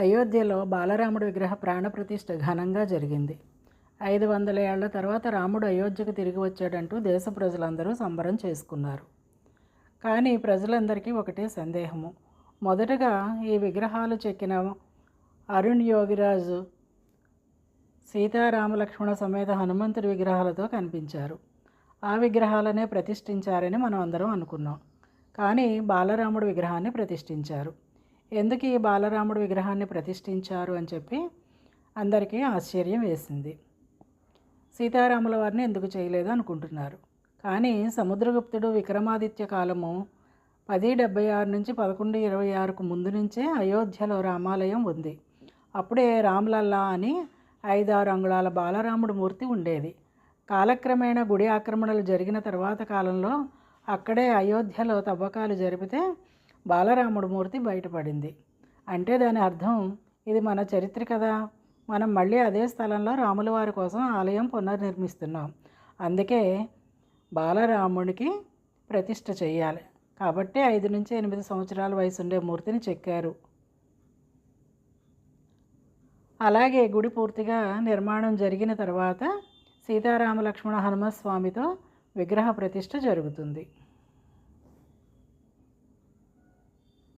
అయోధ్యలో బాలరాముడి విగ్రహ ప్రాణప్రతిష్ఠ ఘనంగా జరిగింది. ఐదు వందల ఏళ్ళ తర్వాత రాముడు అయోధ్యకు తిరిగి వచ్చాడంటూ దేశ ప్రజలందరూ సంబరం చేసుకున్నారు. కానీ ప్రజలందరికీ ఒకటే సందేహము. మొదటగా ఈ విగ్రహాలు చెక్కిన అరుణ్ యోగిరాజు సీతారామలక్ష్మణ సమేత హనుమంతుడి విగ్రహాలతో కనిపించారు. ఆ విగ్రహాలనే ప్రతిష్ఠించారని మనం అందరం అనుకున్నాం. కానీ బాలరాముడి విగ్రహాన్ని ప్రతిష్ఠించారు. ఎందుకు ఈ బాలరాముడు విగ్రహాన్ని ప్రతిష్ఠించారు అని చెప్పి అందరికీ ఆశ్చర్యం వేసింది. సీతారాముల వారిని ఎందుకు చేయలేదు అనుకుంటున్నారు. కానీ సముద్రగుప్తుడు విక్రమాదిత్య కాలము పది డెబ్బై ఆరు నుంచి పదకొండు ఇరవై ఆరుకు ముందు నుంచే అయోధ్యలో రామాలయం ఉంది. అప్పుడే రామ్లల్లా అని ఐదారు అంగుళాల బాలరాముడు మూర్తి ఉండేది. కాలక్రమేణా గుడి ఆక్రమణలు జరిగిన తర్వాత కాలంలో అక్కడే అయోధ్యలో తవ్వకాలు జరిపితే బాలరాముడు మూర్తి బయటపడింది. అంటే దాని అర్థం ఇది మన చరిత్ర కదా. మనం మళ్ళీ అదే స్థలంలో రాముల వారి కోసం ఆలయం పునర్నిర్మిస్తున్నాం. అందుకే బాలరాముడికి ప్రతిష్ఠ చేయాలి. కాబట్టి ఐదు నుంచి ఎనిమిది సంవత్సరాల వయసు ఉండే మూర్తిని చెక్కారు. అలాగే గుడి పూర్తిగా నిర్మాణం జరిగిన తర్వాత సీతారామ లక్ష్మణ హనుమస్వామితో విగ్రహ ప్రతిష్ఠ జరుగుతుంది.